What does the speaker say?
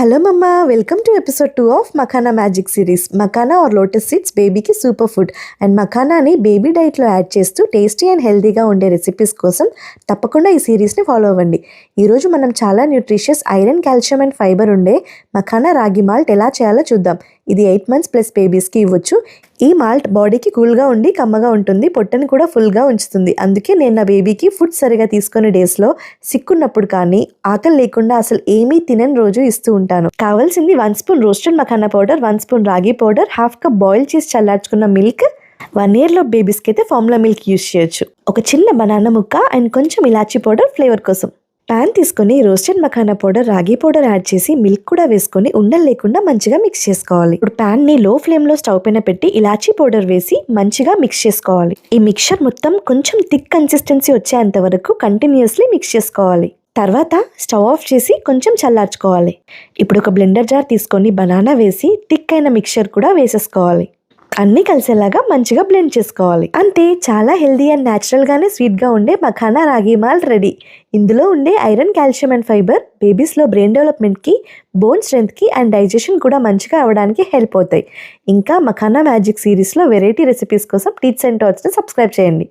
Hello mamma welcome to episode two of makhana magic series. Makhana are lotus seeds బేబీకి super food. And మఖానాని baby డైట్లో add చేస్తూ tasty and హెల్తీగా ఉండే recipes కోసం తప్పకుండా ఈ సిరీస్ని ఫాలో అవ్వండి. ఈరోజు మనం చాలా nutritious iron calcium and fibre ఉండే మఖానా రాగి మాల్ట్ ఎలా చేయాలో చూద్దాం. ఇది ఎయిట్ మంత్స్ ప్లస్ బేబీస్కి ఇవ్వచ్చు. ఈ మాల్ట్ బాడీకి కూల్గా ఉండి కమ్మగా ఉంటుంది పొట్టని కూడా ఫుల్గా ఉంచుతుంది. అందుకే నేను నా బేబీకి ఫుడ్ సరిగా తీసుకునే డేస్లో సిక్కున్నప్పుడు కానీ ఆకలి లేకుండా అసలు ఏమీ తినని రోజు ఇస్తూ ఉంటాను. కావాల్సింది one spoon roasted makhana powder one spoon ragi powder half cup boil చేసి చల్లార్చుకున్న మిల్క్. వన్ ఇయర్లో బేబీస్కి అయితే ఫార్ములా మిల్క్ యూజ్ చేయొచ్చు. ఒక చిన్న బనానా ముక్క అండ్ కొంచెం ఇలాచీ పౌడర్ ఫ్లేవర్ కోసం. ప్యాన్ తీసుకొని roasted makhana powder ragi powder add చేసి మిల్క్ కూడా వేసుకొని ఉండలు లేకుండా మంచిగా మిక్స్ చేసుకోవాలి. ఇప్పుడు ప్యాన్ని లో ఫ్లేమ్లో స్టవ్ పైన పెట్టి ఇలాచీ పౌడర్ వేసి మంచిగా మిక్స్ చేసుకోవాలి. ఈ మిక్చర్ మొత్తం కొంచెం థిక్ కన్సిస్టెన్సీ వచ్చేంత వరకు కంటిన్యూస్లీ మిక్స్ చేసుకోవాలి. తర్వాత స్టవ్ ఆఫ్ చేసి కొంచెం చల్లార్చుకోవాలి. ఇప్పుడు ఒక బ్లెండర్ జార్ తీసుకొని బనానా వేసి థిక్ అయిన మిక్చర్ కూడా వేసేసుకోవాలి. అన్నీ కలిసేలాగా మంచిగా బ్లెండ్ చేసుకోవాలి. అంతే చాలా హెల్దీ అండ్ న్యాచురల్గానే స్వీట్గా ఉండే మఖానా రాగి మాల్ రెడీ. ఇందులో ఉండే ఐరన్ కాల్షియం అండ్ ఫైబర్ బేబీస్లో బ్రెయిన్ డెవలప్మెంట్కి బోన్ స్ట్రెంత్కి అండ్ డైజెషన్ కూడా మంచిగా అవ్వడానికి హెల్ప్ అవుతాయి. ఇంకా మఖానా మ్యాజిక్ సిరీస్లో వెరైటీ రెసిపీస్ కోసం టీచ్ అండ్ టాట్స్ని సబ్స్క్రైబ్ చేయండి.